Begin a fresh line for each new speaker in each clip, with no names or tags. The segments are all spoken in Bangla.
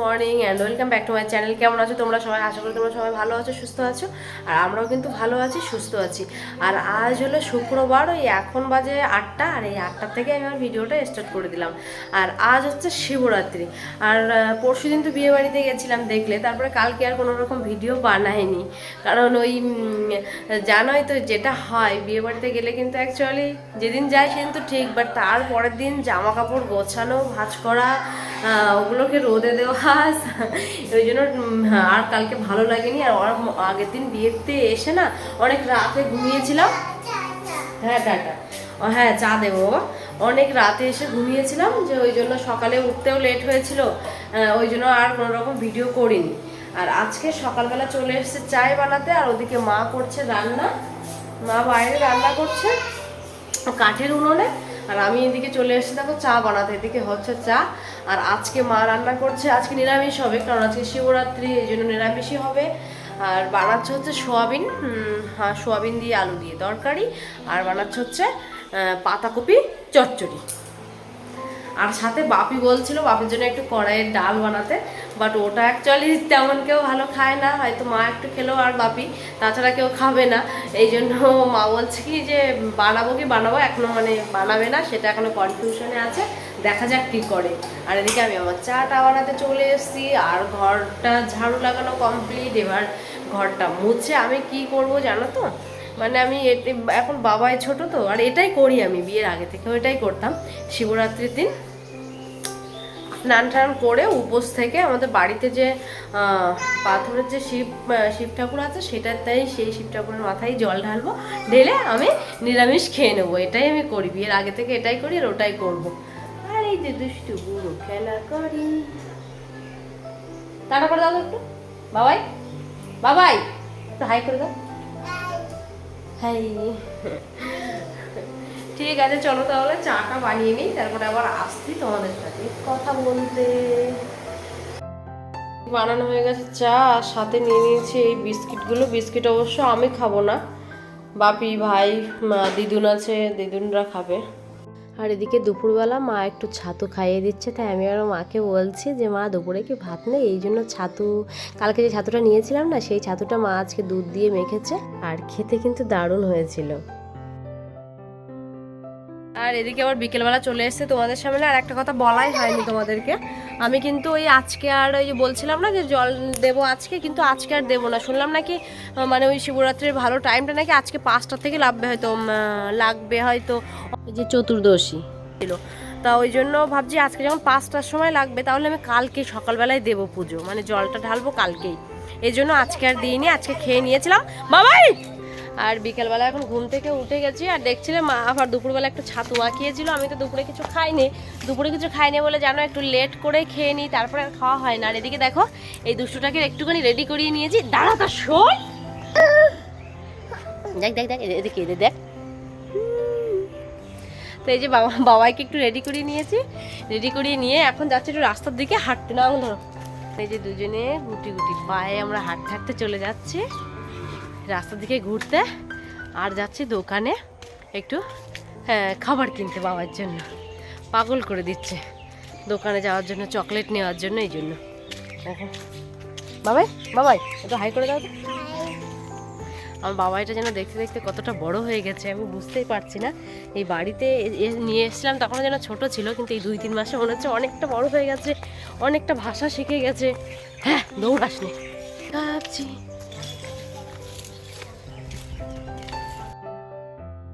Morning and welcome back to my channel. কেমন আছো তোমরা সবাই? আশা করি তোমরা সবাই ভালো আছো, সুস্থ আছো। আর আমরাও কিন্তু ভালো আছি, সুস্থ আছি। আর আজ হলো শুক্রবার, ওই এখন বাজে আটটা, আর এই আটটার থেকে আমি আমার ভিডিওটা স্টার্ট করে দিলাম। আর আজ হচ্ছে শিবরাত্রি। আর পরশু দিন তো বিয়ে বাড়িতে গেছিলাম দেখলে, তারপরে কালকে আর কোনো রকম ভিডিও বানায়নি কারণ ওই জানোই তো যেটা হয় বিয়ে বাড়িতে গেলে কিন্তু অ্যাকচুয়ালি যেদিন যায় সেদিন তো ঠিক বাট তার পরের দিন জামা কাপড় গোছানো, ভাঁজ করা ওগুলোকে রোদে দেওয়া ওই জন্য হ্যাঁ, আর কালকে ভালো লাগেনি। আর ওর আগের দিন বিয়েতে এসে না অনেক রাতে ঘুমিয়েছিলাম। হ্যাঁ টাটা হ্যাঁ চা দেবো। অনেক রাতে এসে ঘুমিয়েছিলাম যে ওই জন্য সকালে উঠতেও লেট হয়েছিল। ওই জন্য আর কোনো রকম ভিডিও করিনি। আর আজকে সকালবেলা চলে এসেছে চায় বানাতে আর ওদিকে মা করছে রান্না। মা বাইরে রান্না করছে কাঠের উনুনে। আর আমি এদিকে চলে এসেছি, দেখো চা বানাতে, এদিকে হচ্ছে চা। আর আজকে মা রান্না করছে, আজকে নিরামিষ হবে, কারণ আজকে শিবরাত্রি, এই জন্য নিরামিষই হবে। আর বানাচ্ছে হচ্ছে সোয়াবিন হ্যাঁ সোয়াবিন দিয়ে আলু দিয়ে তরকারি। আর বানাচ্ছে হচ্ছে পাতাকপি চচ্চড়ি। আর সাথে বাপি বলছিল, বাপির জন্য একটু কড়াইয়ের ডাল বানাতে। বাট ওটা অ্যাকচুয়ালি তেমন কেউ ভালো খায় না, হয়তো মা একটু খেলেও আর বাপি, তাছাড়া কেউ খাবে না। এই জন্য মা বলছে কি যে, বানাবো কি বানাবো, এখনও মানে বানাবে না, সেটা এখনও কনফিউশনে আছে, দেখা যাক কি করে। আর এদিকে আমি আমার চাটা বানাতে চলে এসেছি, আর ঘরটা ঝাড়ু লাগানো কমপ্লিট এবার ঘরটা মুছে আমি কি করব জানো তো? মানে আমি এখন বাবাই ছোট তো, আর এটাই করি আমি, বিয়ের আগে থেকে ওইটাই করতাম। শিবরাত্রির দিন স্নান টান করে উপোস থেকে আমাদের বাড়িতে যে পাথরের যে শিব শিব ঠাকুর আছে, সেটাতেই সেই শিব ঠাকুরের মাথায় জল ঢালবো, ঢেলে আমি নিরামিষ খেয়ে নেব। এটাই আমি করি, বিয়ের আগে থেকে এটাই করি আর ওটাই করব। আর এই যে দুষ্টু বুড়ো খেলা করি। টাটা করে দাও একটু। বাবাই বাবাই, একটু হাই করে দাও। হাই। ঠিক আছে, চলো তাহলে চাটা বানিয়ে নিই, তারপরে আবার আসছি তোমাদের সাথে কথা বলতে। বানানো হয়ে গেছে চা আর সাথে নিয়ে নিয়েছি এই বিস্কিটগুলো। বিস্কিট অবশ্য আমি খাব না। বাপি, ভাই, মা, দিদুন আছে, দিদুনরা খাবে। আর এদিকে দুপুরবেলা মা একটু ছাতু খাইয়ে দিচ্ছে, তাই আমি আরও মাকে বলছি যে, মা, দুপুরে কি ভাত নেই? এই জন্য ছাতু, কালকে যে ছাতুটা নিয়েছিলাম না, সেই ছাতুটা মা আজকে দুধ দিয়ে মেখেছে। আর খেতে কিন্তু দারুণ হয়েছিল। আর এদিকে আবার বিকেলবেলা চলে এসেছে তোমাদের সামনে। আর একটা কথা বলাই হয়নি তোমাদেরকে। আমি কিন্তু ওই আজকে আর ওই বলছিলাম না যে জল দেবো আজকে, কিন্তু আজকে আর দেবো না। শুনলাম নাকি মানে ওই শিবরাত্রির ভালো টাইমটা নাকি আজকে পাঁচটা থেকে লাগবে হয়তো লাগবে হয়তো। যে চতুর্দশী ছিল। তা ওই জন্য ভাবছি আজকে যখন পাঁচটার সময় লাগবে, তাহলে আমি কালকে সকালবেলায় দেবো পুজো। মানে জলটা ঢালবো কালকেই। এই জন্য আজকে আর দিইনি, আজকে খেয়ে নিয়েছিলাম। বাবাই! আর বিকেলবেলা এখন ঘুম থেকে উঠে গেছি আর দেখছিলে মা আবার দুপুরবেলা একটু ছাতু মাখিয়েছিল আমি তো দুপুরে কিছু খাইনি। দুপুরে কিছু খাইনি বলে জানো, একটু লেট করে খেয়ে নিই, তারপরে আর খাওয়া হয় না। আর এদিকে দেখো, এই দুষ্টুটাকে একটুখানি রেডি করিয়ে নিয়েছি। দাঁড়া তো, শোন! দেখ দেখ দেখ এদিকে এদিকে দেখ। তো এই যে বাবা, বাবাইকে একটু রেডি করিয়ে নিয়েছি। রেডি করিয়ে নিয়ে এখন যাচ্ছে একটু রাস্তার দিকে হাঁটতে। না ধরো এই যে দুজনে গুটি গুটি পায়ে আমরা হাঁটতে হাঁটতে চলে যাচ্ছি। রাস্তার দিকে ঘুরতে আর যাচ্ছি দোকানে একটু হ্যাঁ, খাবার কিনতে বাবার জন্য। পাগল করে দিচ্ছে। দোকানে যাওয়ার জন্য চকলেট নেওয়ার জন্য এই জন্য। বাবাই বাবাই একটু হাই করে দাও তো। আমার বাবাইটা যেন দেখতে দেখতে কতটা বড় হয়ে গেছে আমি বুঝতেই পারছি না। এই বাড়িতে নিয়ে এসেছিলাম তখন যেন ছোট ছিল কিন্তু এই দুই তিন মাসে মনে হচ্ছে অনেকটা বড় হয়ে গেছে অনেকটা ভাষা শিখে গেছে। হ্যাঁ দৌড়াস নে।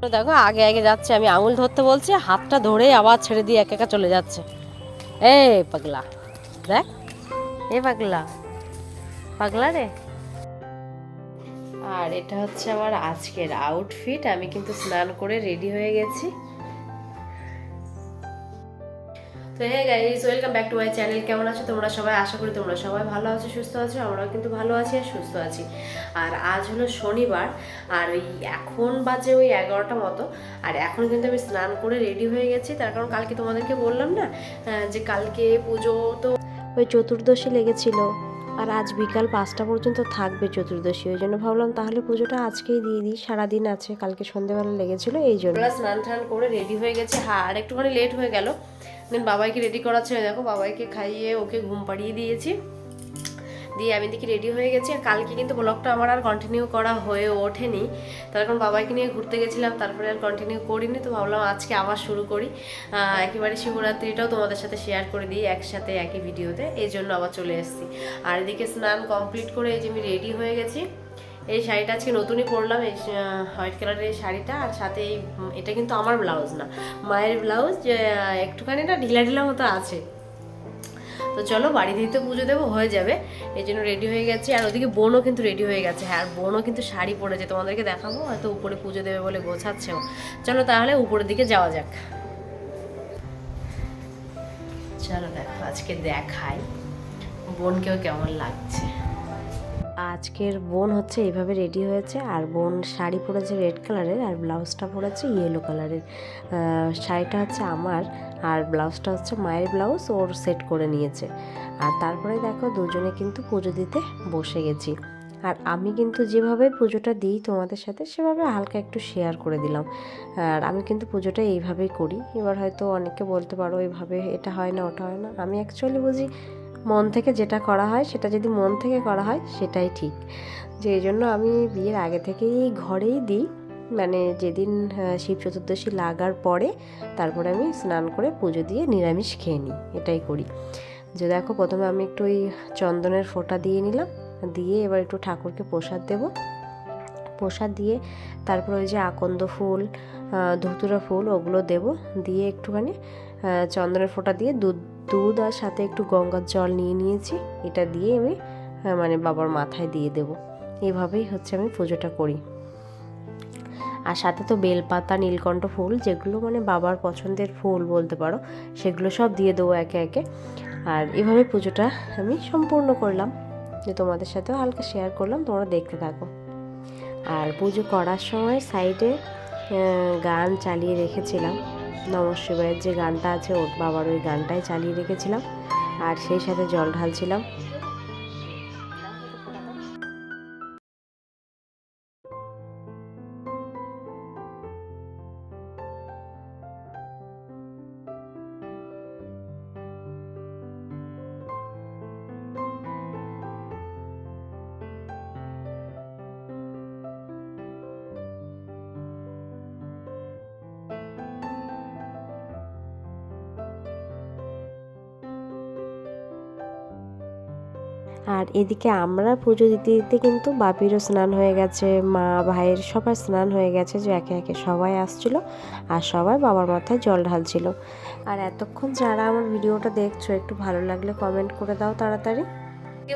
দেখো আগে আগে যাচ্ছে আমি আঙুল ধরতে বলছি হাতটা ধরে আবার ছেড়ে দিয়ে একা একা চলে যাচ্ছে। এ পাগলা দেখ। এ পাগলা পাগলা রে। আর এটা হচ্ছে আমার আজকের আউটফিট আমি কিন্তু স্নান করে রেডি হয়ে গেছি। তো hey guys welcome back to my channel কেমন আছো তোমরা সবাই? আশা করি তোমরা সবাই ভালো আছো, সুস্থ আছো, আমরাও কিন্তু ভালো আছি আর সুস্থ আছি। আর আজ হলো শনিবার, আর ওই এখন বাজে ওই এগারোটা মতো, আর এখন কিন্তু আমি স্নান করে রেডি হয়ে গেছি। তার কারণ কালকে তোমাদেরকে বললাম না যে কালকে পুজো তো ওই চতুর্দশী লেগেছিল, আর আজ বিকাল পাঁচটা পর্যন্ত থাকবে চতুর্দশী। ওই জন্য ভাবলাম তাহলে পুজোটা আজকেই দিয়ে দিই, সারাদিন আছে, কালকে সন্ধ্যেবেলা লেগেছিল, এই জন্য। স্নান টান করে রেডি হয়ে গেছে। হ্যাঁ আর একটুখানি লেট হয়ে গেল। দেন বাবাইকে রেডি করাচ্ছে। দেখো, বাবাইকে খাইয়ে ওকে ঘুম পাড়িয়ে দিয়েছি। দিয়ে আমি দেখি রেডি হয়ে গেছি। আর কালকে কিন্তু ব্লগটা আমার আর কন্টিনিউ করা হয়ে ওঠেনি। তার কারণ বাবাইকে নিয়ে ঘুরতে গেছিলাম, তারপরে আর কন্টিনিউ করিনি। তো ভাবলাম আজকে আবার শুরু করি। একেবারে শিবরাত্রিটাও তোমাদের সাথে শেয়ার করে দিই একসাথে, একই ভিডিওতে এই জন্য আবার চলে এসেছি। আর এদিকে স্নান কমপ্লিট করে এই যে আমি রেডি হয়ে গেছি। এই শাড়িটা আজকে নতুনই পরলাম, এই হোয়াইট কালারের এই শাড়িটা, আর সাথে এই এটা কিন্তু আমার ব্লাউজ না, মায়ের ব্লাউজ একটুখানি না ঢিলা ঢিলা মতো আছে। তো চলো বাড়িতেই তো পুজো দেবো, হয়ে যাবে, এই জন্য রেডি হয়ে গেছি, আর ওদিকে বোনও কিন্তু রেডি হয়ে গেছে হ্যাঁ আর বোনও কিন্তু শাড়ি পরেছে, তোমাদেরকে দেখাবো, হয়তো উপরে পুজো দেবে বলে গোছাচ্ছেও চলো তাহলে উপরের দিকে যাওয়া যাক। চলো দেখো, আজকে দেখাই, বোনকেও কেমন লাগছে। আজকের বোন হচ্ছে এইভাবে রেডি হয়েছে, আর বোন শাড়ি পরেছে রেড কালারের আর ব্লাউজটা পরেছে ইয়েলো কালারের শাড়িটা হচ্ছে আমার, আর ব্লাউজটা হচ্ছে মায়ের ব্লাউজ, ওর সেট করে নিয়েছে। আর তারপরে দেখো, দুজনে কিন্তু পুজো দিতে বসে গেছি। আর আমি কিন্তু যেভাবে পুজোটা দিই তোমাদের সাথে, সেভাবে হালকা একটু শেয়ার করে দিলাম। আর আমি কিন্তু পুজোটা এইভাবেই করি। এবার হয়তো অনেকে বলতে পারো এইভাবে এটা হয় না, ওটা হয় না। আমি অ্যাকচুয়ালি বুঝি মন থেকে যেটা করা হয়, সেটা যদি মন থেকে করা হয়, সেটাই ঠিক। যে জন্য আমি বিয়ের আগে থেকেই ঘরেই দিই। মানে যেদিন শিব চতুর্দশী লাগার পরে তারপরে আমি স্নান করে পুজো দিয়ে নিরামিষ খেয়ে নিই, এটাই করি। যে দেখো, প্রথমে আমি একটু ওই চন্দনের ফোঁটা দিয়ে নিলাম, দিয়ে এবার একটু ঠাকুরকে প্রসাদ দেব। প্রসাদ দিয়ে তারপর ওই যে আকন্দ ফুল ধুতুরা ফুল, ওগুলো দেব। দিয়ে একটুখানি চন্দনের ফোঁটা দিয়ে দুধ দুধ আর সাথে একটু গঙ্গার জল নিয়ে নিয়েছি। এটা দিয়ে আমি আহ, মানে বাবার মাথায় দিয়ে দেব। এভাবেই হচ্ছে আমি পুজোটা করি। আর সাথে তো বেলপাতা নীলকণ্ঠ ফুল যেগুলো মানে বাবার পছন্দের ফুল বলতে পারো সেগুলো সব দিয়ে দেবো একে একে। আর এভাবে পুজোটা আমি সম্পূর্ণ করলাম। যে তোমাদের সাথেও হালকা শেয়ার করলাম তোমরা দেখতে থাকো। আর পুজো করার সময় সাইডে গান চালিয়ে রেখেছিলাম। নম শিবায়ের যে গানটা আছে, ওর বাবার ওই গানটাই চালিয়ে রেখেছিলাম। আর সেই সাথে জল ঢালছিলাম। আর এদিকে আমরা পুজো দিতে দিতে কিন্তু বাপিরও স্নান হয়ে গেছে মা ভাইয়ের সবার স্নান হয়ে গেছে যে একে একে সবাই আসছিল আর সবাই বাবার মাথায় জল ঢালছিল। আর এতক্ষণ যারা আমার ভিডিওটা দেখছ একটু ভালো লাগলে কমেন্ট করে দাও তাড়াতাড়ি।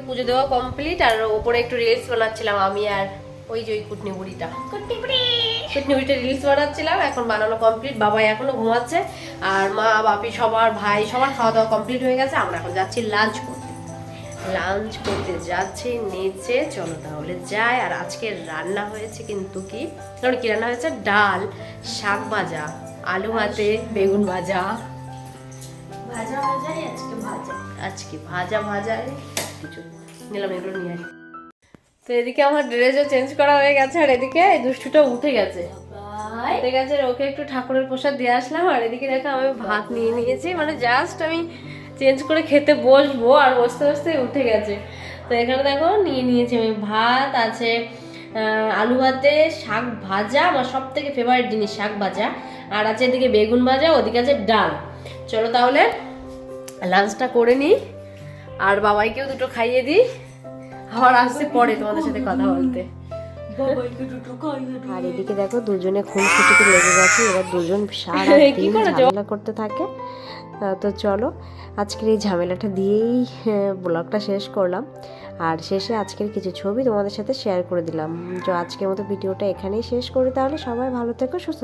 পুজো দেওয়া কমপ্লিট আর ওপরে একটু রিলস বানাচ্ছিলাম আমি আর ওই যে ওই কুটনি বুড়িটা। কুটনি বুড়ি! কুটনি বুড়িটা রিলস বানাচ্ছিলাম এখন বানানো কমপ্লিট বাবা এখনও ঘুমাচ্ছে। আর মা বাপি সবার ভাই সবার খাওয়া দাওয়া কমপ্লিট হয়ে গেছে আমরা এখন যাচ্ছি লাঞ্চ করতে লাঞ্চ করতে যাচ্ছি নিচে চলো তাহলে যাই। আর আজকে রান্না হয়েছে কিন্তু কি? কারণ কি রান্না হয়েছে? ডাল শাক ভাজা আলু ভাতে বেগুন ভাজা।
ভাজা ভাজাই আজকে ভাজা।
আজকে ভাজা ভাজা কিছু নিলাম এগুলো নিয়ে আসি। তো এদিকে আমার ড্রেসও চেঞ্জ করা হয়ে গেছে আর এদিকে দুষ্টুটা উঠে গেছে। উঠে গেছে ওকে একটু ঠাকুরের প্রসাদ দিয়ে আসলাম আর এদিকে দেখো আমি ভাত নিয়ে নিয়েছি। মানে জাস্ট আমি চেঞ্জ করে খেতে বসবো আর বসতে বসতে উঠে গেছে। তো এখানে দেখো নিয়ে নিয়েছি আমি ভাত আছে আলু ভাতে শাক ভাজা আমার সব থেকে ফেভারিট জিনিস শাক ভাজা। আর আছে এদিকে বেগুন ভাজা ওদিকে আছে ডাল। চলো তাহলে লাঞ্চটা করে নিই। আর বাবাইকেও দুটো খাইয়ে দিই। আবার আসছে পরে তোমাদের সাথে কথা বলতে। আর এদিকে দেখো দুজনে খুনসুটিতে লেগে গেছে। এবার দুজন সারা দিন করতে থাকে। তো চলো, আজকের এই ঝামেলাটা দিয়েই ব্লগটা শেষ করলাম। আর শেষে আজকের কিছু ছবি তোমাদের সাথে শেয়ার করে দিলাম। তো আজকের মতো ভিডিওটা এখানেই শেষ করি। তাহলে সবাই ভালো থেকো, সুস্থ